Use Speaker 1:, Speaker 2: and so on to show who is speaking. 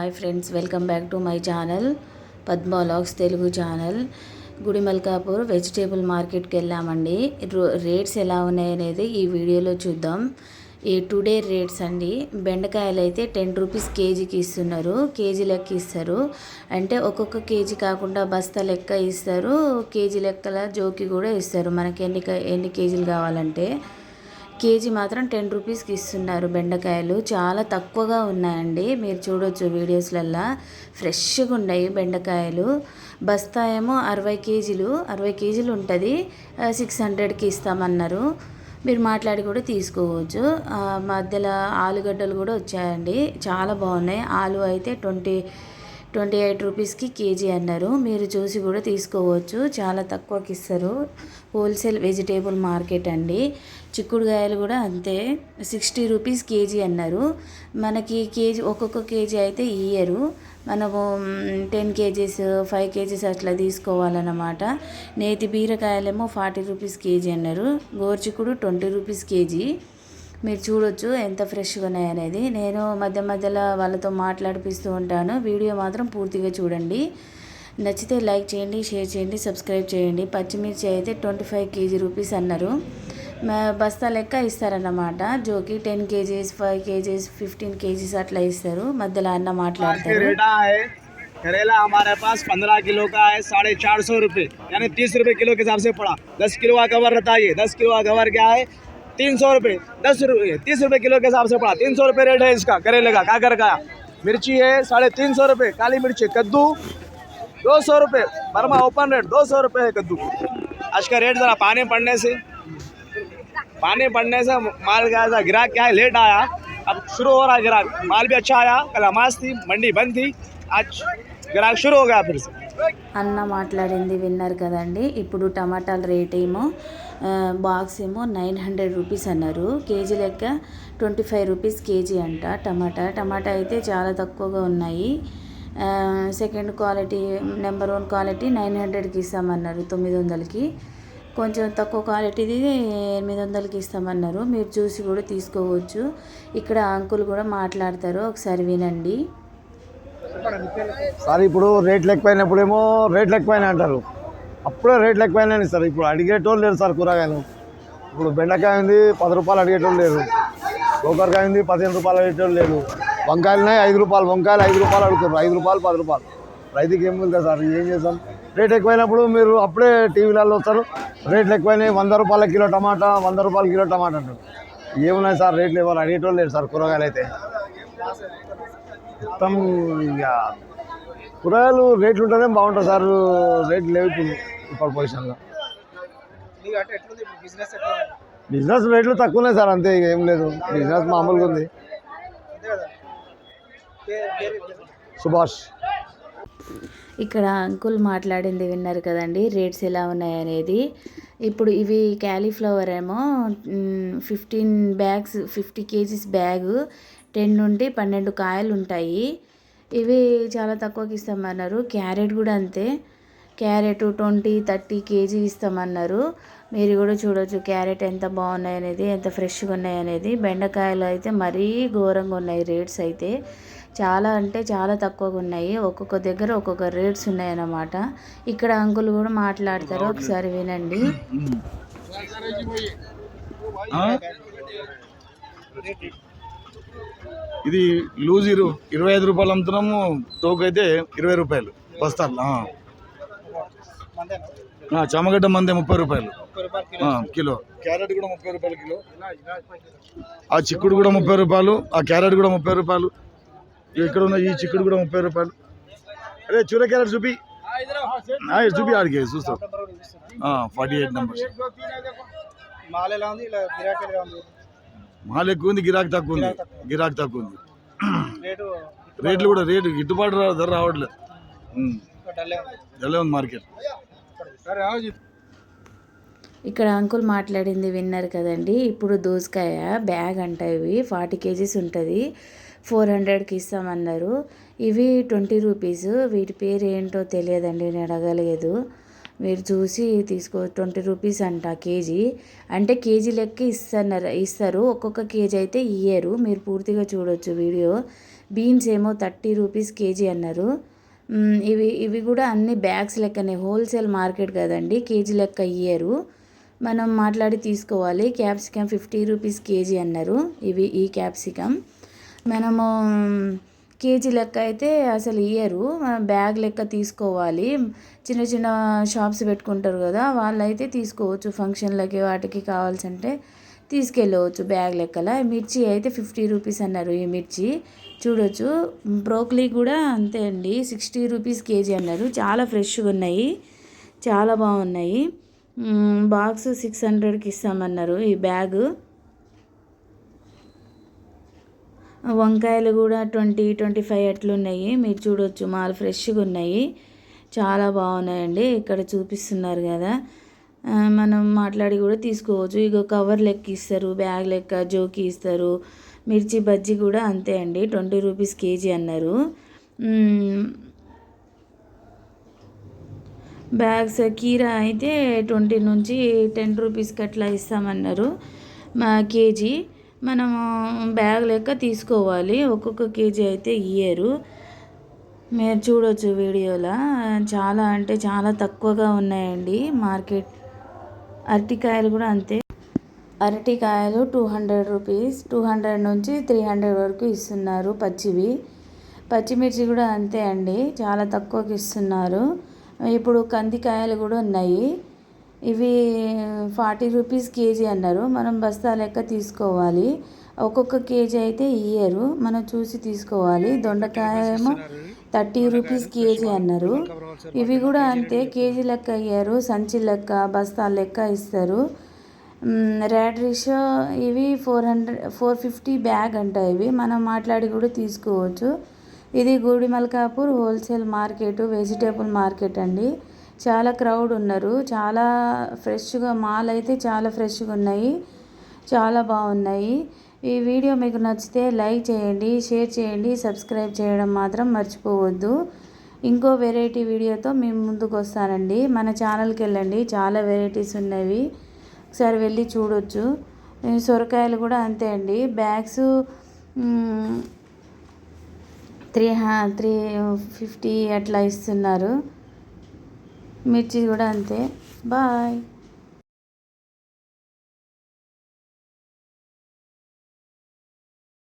Speaker 1: Hi friends welcome back to my channel Padmavlogs Telugu channel. Gudimalkapur vegetable మార్కెట్కి వెళ్ళామండి. రో- rates ఎలా ఉన్నాయనేది ఈ వీడియోలో చూద్దాం. ఈ టుడే రేట్స్ అండి. బెండకాయలు అయితే టెన్ రూపీస్ కేజీకి ఇస్తున్నారు. కేజీ లెక్క ఇస్తారు. అంటే ఒక్కొక్క కేజీ కాకుండా బస్తా లెక్క ఇస్తారు. కేజీ లెక్కల జోకి కూడా ఇస్తారు. మనకి ఎన్ని ఎన్ని కేజీలు కావాలంటే. కేజీ మాత్రం టెన్ రూపీస్కి ఇస్తున్నారు బెండకాయలు. చాలా తక్కువగా ఉన్నాయండి. మీరు చూడొచ్చు వీడియోస్లల్లో. ఫ్రెష్గా ఉన్నాయి బెండకాయలు. బస్తా ఏమో అరవై కేజీలు. అరవై కేజీలు ఉంటుంది. సిక్స్ హండ్రెడ్కి ఇస్తామన్నారు. మీరు మాట్లాడి కూడా తీసుకోవచ్చు. మధ్యలో ఆలుగడ్డలు కూడా వచ్చాయండి. చాలా బాగున్నాయి. ఆలు అయితే ట్వంటీ ట్వంటీ ఎయిట్ రూపీస్కి కేజీ అన్నారు. మీరు చూసి కూడా తీసుకోవచ్చు. చాలా తక్కువకి ఇస్తారు. హోల్సేల్ వెజిటేబుల్ మార్కెట్ అండి. చిక్కుడుకాయలు కూడా అంతే. సిక్స్టీ రూపీస్ కేజీ అన్నారు. మనకి కేజీ ఒక్కొక్క కేజీ అయితే ఇయ్యరు. మనము టెన్ కేజీస్ ఫైవ్ కేజీస్ అట్లా తీసుకోవాలన్నమాట. నేతి బీరకాయలేమో ఫార్టీ రూపీస్ కేజీ అన్నారు. గోర్చిక్కుడు ట్వంటీ రూపీస్ కేజీ. మీరు చూడొచ్చు ఎంత ఫ్రెష్గా ఉన్నాయనేది నేను మధ్య మధ్యలో వాళ్ళతో మాట్లాడిపిస్తూ ఉంటాను వీడియో మాత్రం పూర్తిగా చూడండి నచ్చితే లైక్ చేయండి షేర్ చేయండి సబ్స్క్రైబ్ చేయండి పచ్చిమిర్చి అయితే ట్వంటీ ఫైవ్ కేజీ రూపీస్ అన్నారు మ- బస్తా లెక్క ఇస్తారన్నమాట జోకి ten kgs five kgs fifteen kgs అట్లా ఇస్తారు మధ్యలో అన్న మాట్లాడతారు
Speaker 2: करेला है करेला हमारे पास पंद्रह किलो का है साढ़े चार सौ रुपये यानी तीस रुपये किलो के हिसाब से पड़ा दस किलो का कवर रहता है ये दस किलो का कवर क्या है तीन सौ रुपये, दस रुपये, तीस रुपये किलो के हिसाब से पड़ा। तीन सौ रुपये रेट है इसका करेले का काकर का मिर्ची है, साढ़े तीन सौ रुपये, काली मिर्ची, कद्दू, दो सौ रुपये, बर्मा ओपन रेट दो सौ रुपये है कद्दू। आज का रेट ज़रा पानी पड़ने से, पानी पड़ने से माल क्या था गिराक क्या है? लेट आया। अब शुरू हो रहा है गिराक। माल भी अच्छा आया, कल हमास थी, मंडी बंद थी। आज गिराक शुरू हो गया फिर से।
Speaker 1: అన్న మాట్లాడింది విన్నారు కదండి. ఇప్పుడు టమాటాల రేట్ ఏమో బాక్స్ ఏమో నైన్ హండ్రెడ్ రూపీస్ అన్నారు. కేజీ లెక్క ట్వంటీ ఫైవ్ రూపీస్ కేజీ అంట టమాటా. టమాటా అయితే చాలా తక్కువగా ఉన్నాయి. Second quality number one quality nine హండ్రెడ్కి ఇస్తామన్నారు తొమ్మిది వందలకి. కొంచెం తక్కువ క్వాలిటీది ఎనిమిది వందలకి ఇస్తామన్నారు. మీరు చూసి కూడా తీసుకోవచ్చు. ఇక్కడ అంకుల్ కూడా మాట్లాడతారు ఒకసారి వినండి.
Speaker 3: సార్ ఇప్పుడు రేట్లు ఎక్కువైనప్పుడేమో రేట్లు ఎక్కువైనాయి అంటారు. అప్పుడే రేట్లు ఎక్కువైనాయి సార్ ఇప్పుడు అడిగేటోళ్ళు లేరు సార్ కూరగాయలు. ఇప్పుడు బెండకాయ ఉంది పది రూపాయలు అడిగేటోళ్ళు లేరు. గోకరకాయ ఉంది పదిహేను రూపాయలు అడిగేటోళ్ళు లేరు. వంకాయలున్నాయి ఐదు రూపాయలు. వంకాయలు ఐదు రూపాయలు అడుగుతారు. ఐదు రూపాయలు పది రూపాయలు. రైతుకి ఏం ఉంది సార్ ఏం చేస్తాం? రేట్ ఎక్కువైనప్పుడు మీరు అప్పుడే టీవీలలో వస్తారు. రేట్లు ఎక్కువైనాయి వంద రూపాయల కిలో టమాటా వంద రూపాయల కిలో టమాటా అంటారు. ఏమున్నాయి సార్ రేట్లు? ఇవ్వాలి అడిగేటోళ్ళు లేరు సార్ కూరగాయలు అయితే మొత్తం ఇక కూరగాయలు రేట్లు ఉంటేనే బాగుంటుంది సార్. రేట్లు లేవు ఇప్పుడు పొజిషన్లో. బిజినెస్ రేట్లు తక్కువ ఉన్నాయి సార్ అంతే ఇక ఏం లేదు. బిజినెస్ మామూలుగా ఉంది. సుభాష్.
Speaker 1: ఇక్కడ అంకుల్ మాట్లాడింది విన్నారు కదండి రేట్స్ ఎలా ఉన్నాయనేది ఇప్పుడు ఇవి క్యాలీఫ్లవర్ ఏమో fifteen bags fifty KGs bag ten నుండి పన్నెండు కాయలు ఉంటాయి. ఇవి చాలా తక్కువకి ఇస్తామన్నారు. క్యారెట్ కూడా అంతే. క్యారెట్ ట్వంటీ థర్టీ కేజీ ఇస్తామన్నారు. మీరు కూడా చూడొచ్చు క్యారెట్ ఎంత బాగున్నాయి అనేది ఎంత ఫ్రెష్గా ఉన్నాయి అనేది. బెండకాయలు అయితే మరీ ఘోరంగా ఉన్నాయి రేట్స్ అయితే. చాలా అంటే చాలా తక్కువగా ఉన్నాయి. ఒక్కొక్క దగ్గర ఒక్కొక్క రేట్స్ ఉన్నాయి అన్నమాట ఇక్కడ అంకుల్ కూడా మాట్లాడతారు. ఒకసారి వినండి.
Speaker 4: ఇది లూజ్ ఇరు ఇరవై ఐదు రూపాయలు అమ్ముతున్నాము తోకు అయితే ఇరవై రూపాయలు బస్తాలు చామగడ్డ మందే ముప్పై రూపాయలు. కిలో. క్యారెట్ కూడా ముప్పై రూపాయలు కిలో. ఆ చిక్కుడు కూడా ముప్పై రూపాయలు ఆ క్యారెట్ కూడా ముప్పై రూపాయలు ఇక్కడ ఉన్న ఈ చిక్కుడు కూడా ముప్పై రూపాయలు. అరే చూర క్యారెట్ చూపి. చూపి ఆడికి చూస్తాం ఫార్టీ ఎయిట్ నెంబర్స్
Speaker 2: మాల్
Speaker 4: ఎక్కువ ఉంది. గిరాకీ తక్కువ ఉంది. గిరాకీ తక్కువ ఉంది.
Speaker 2: రేటు
Speaker 4: రేట్లు కూడా రేటు గిట్టుబాటు రా- ధర రావట్లేదు ఉంది. మార్కెట్.
Speaker 2: సరే
Speaker 1: ఇక్కడ అంకుల్ మాట్లాడింది విన్నారు కదండి ఇప్పుడు దోసకాయ బ్యాగ్ అంట ఇవి ఫార్టీ కేజీస్ ఉంటుంది ఫోర్ హండ్రెడ్కి ఇస్తామన్నారు. ఇవి ట్వంటీ రూపీస్ వీటి పేరు ఏంటో తెలియదండి నేను అడగలేదు. మీరు చూసి తీసుకో ట్వంటీ రూపీస్ అంట కేజీ. అంటే కేజీ లెక్క ఇస్తున్నారు ఇస్తారు. ఒక్కొక్క కేజీ అయితే ఇయ్యరు. మీరు పూర్తిగా చూడొచ్చు వీడియో. బీన్స్ ఏమో థర్టీ రూపీస్ కేజీ అన్నారు. ఇవి ఇవి కూడా అన్ని బ్యాగ్స్ లెక్కనే. హోల్సేల్ మార్కెట్ కదండి కేజీ లెక్క ఇయ్యరు. మనం మాట్లాడి తీసుకోవాలి. క్యాప్సికమ్ ఫిఫ్టీ రూపీస్ కేజీ అన్నారు. ఇవి ఈ క్యాప్సికమ్. మనము కేజీ లెక్క అయితే అసలు ఇయ్యరు. మనం బ్యాగ్ లెక్క తీసుకోవాలి. చిన్న చిన్న షాప్స్ పెట్టుకుంటారు కదా వాళ్ళైతే తీసుకోవచ్చు. ఫంక్షన్లకి వాటికి కావాల్సంటే తీసుకెళ్ళవచ్చు బ్యాగ్ లెక్కల. మిర్చి అయితే ఫిఫ్టీ రూపీస్ అన్నారు ఈ మిర్చి. చూడొచ్చు. బ్రోకలీ కూడా అంతే అండి. సిక్స్టీ రూపీస్ కేజీ అన్నారు. చాలా ఫ్రెష్గా ఉన్నాయి. చాలా బాగున్నాయి. బాక్స్ సిక్స్ హండ్రెడ్కి ఇస్తామన్నారు ఈ బ్యాగ్. వంకాయలు కూడా ట్వంటీ ట్వంటీ ఫైవ్ అట్లున్నాయి మీరు చూడొచ్చు మాలు ఫ్రెష్గా ఉన్నాయి. చాలా బాగున్నాయండి. ఇక్కడ చూపిస్తున్నారు కదా. మనం మాట్లాడి కూడా తీసుకోవచ్చు. ఇగో కవర్ లెక్క ఇస్తారు బ్యాగ్ లెక్క జోకి ఇస్తారు. మిర్చి బజ్జీ కూడా అంతే అండి. ట్వంటీ రూపీస్ కేజీ అన్నారు. బ్యాగ్స్ కీరా అయితే ట్వంటీ నుంచి టెన్ రూపీస్కి అట్లా ఇస్తామన్నారు. మా కేజీ. మనము బ్యాగ్ లెక్క తీసుకోవాలి. ఒక్కొక్క కేజీ అయితే ఇయ్యరు. మీరు చూడొచ్చు వీడియోలో. చాలా అంటే చాలా తక్కువగా ఉన్నాయండి మార్కెట్. అరటికాయలు కూడా అంతే. అరటికాయలు two hundred rupees. Two hundred నుంచి త్రీ హండ్రెడ్ వరకు ఇస్తున్నారు పచ్చివి. పచ్చిమిర్చి కూడా అంతే అండి. చాలా తక్కువకి ఇస్తున్నారు. ఇప్పుడు కందికాయలు కూడా ఉన్నాయి. ఇవి ఫార్టీ రూపీస్ కేజీ అన్నారు. మనం బస్తా లెక్క తీసుకోవాలి. ఒక్కొక్క కేజీ అయితే ఇయ్యరు. మనం చూసి తీసుకోవాలి. దొండకాయ ఏమో థర్టీ రూపీస్ కేజీ అన్నారు. ఇవి కూడా అంతే. కేజీ లెక్క ఇయ్యరు. సంచి లెక్క బస్తా లెక్క ఇస్తారు. ర్యాడ్రిష్ ఇవి four hundred four fifty bag అంట ఇవి. మనం మాట్లాడి కూడా తీసుకోవచ్చు. ఇది Gudimalkapur wholesale market vegetable market అండి. చాలా క్రౌడ్ ఉన్నారు. చాలా ఫ్రెష్గా మాల్ అయితే చాలా ఫ్రెష్గా ఉన్నాయి. చాలా బాగున్నాయి. ఈ వీడియో మీకు నచ్చితే లైక్ చేయండి షేర్ చేయండి సబ్స్క్రైబ్ చేయడం మాత్రం మర్చిపోవద్దు. ఇంకో వెరైటీ వీడియోతో మేము ముందుకు వస్తానండి. మన ఛానల్కి వెళ్ళండి. చాలా వెరైటీస్ ఉన్నవి. ఒకసారి వెళ్ళి చూడొచ్చు. సొరకాయలు కూడా అంతే అండి. బ్యాగ్స్ త్రీ హా త్రీ ఫిఫ్టీ అట్లా ఇస్తున్నారు. మిర్చి కూడా అంతే బాయ్